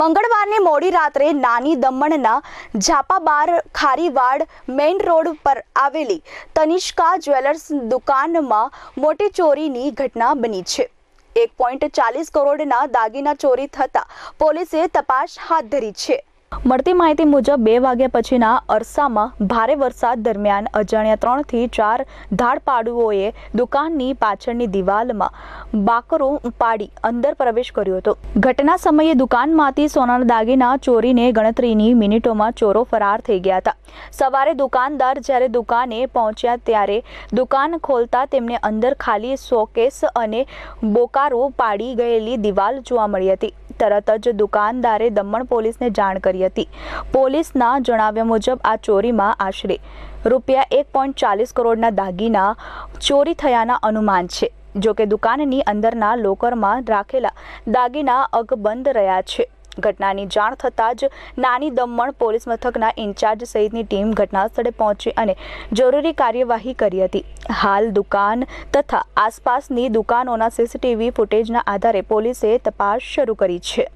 મંગળવારની મોડી રાત્રે નાની દમણના ઝાપાબાર ખારીવાડ મેઇન રોડ પર આવેલી તનિષ્કા જ્વેલર્સ દુકાનમાં મોટી ચોરીની ઘટના બની છે. એક પોઈન્ટ ચાલીસ કરોડના દાગીના ચોરી થતાં પોલીસે તપાસ હાથ ધરી છે. મળતી માહિતી મુજબ બે વાગ્યા પછીના અરસામાં ભારે વરસાદ દરમિયાન અજાણ્યા ત્રણથી ચાર ધાડપાડુઓએ દુકાનની પાછળની દિવાલમાં બાકરો પાડી અંદર પ્રવેશ કર્યો હતો. ઘટના સમયે દુકાનમાંથી સોનાના દાગીના ચોરીને ગણતરીની મિનિટોમાં ચોરો ફરાર થઈ ગયા હતા. સવારે દુકાનદાર જ્યારે દુકાને પહોંચ્યા ત્યારે દુકાન ખોલતા તેમને અંદર ખાલી શોકેસ અને બોકારો પાડી ગયેલી દિવાલ જોવા મળી હતી. તરત જ દુકાનદારે દમણ પોલીસને જાણ કરી હતી. પોલીસના જણાવ્યા મુજબ આ ચોરીમાં આશરે રૂપિયા એક પોઈન્ટ ચાલીસ કરોડના દાગીના ચોરી થયાના અનુમાન છે. જોકે દુકાનની અંદરના લોકરમાં રાખેલા દાગીના અકબંધ રહ્યા છે. ઘટનાની જાણ થતાં જ નાની દમણ પોલીસ મથકના ઇન્ચાર્જ સહિતની ટીમ ઘટના સ્થળે પહોંચી અને જરૂરી કાર્યવાહી કરી હતી. હાલ દુકાન તથા આસપાસની દુકાનોના સીસીટીવી ફૂટેજના આધારે પોલીસે તપાસ શરૂ કરી છે.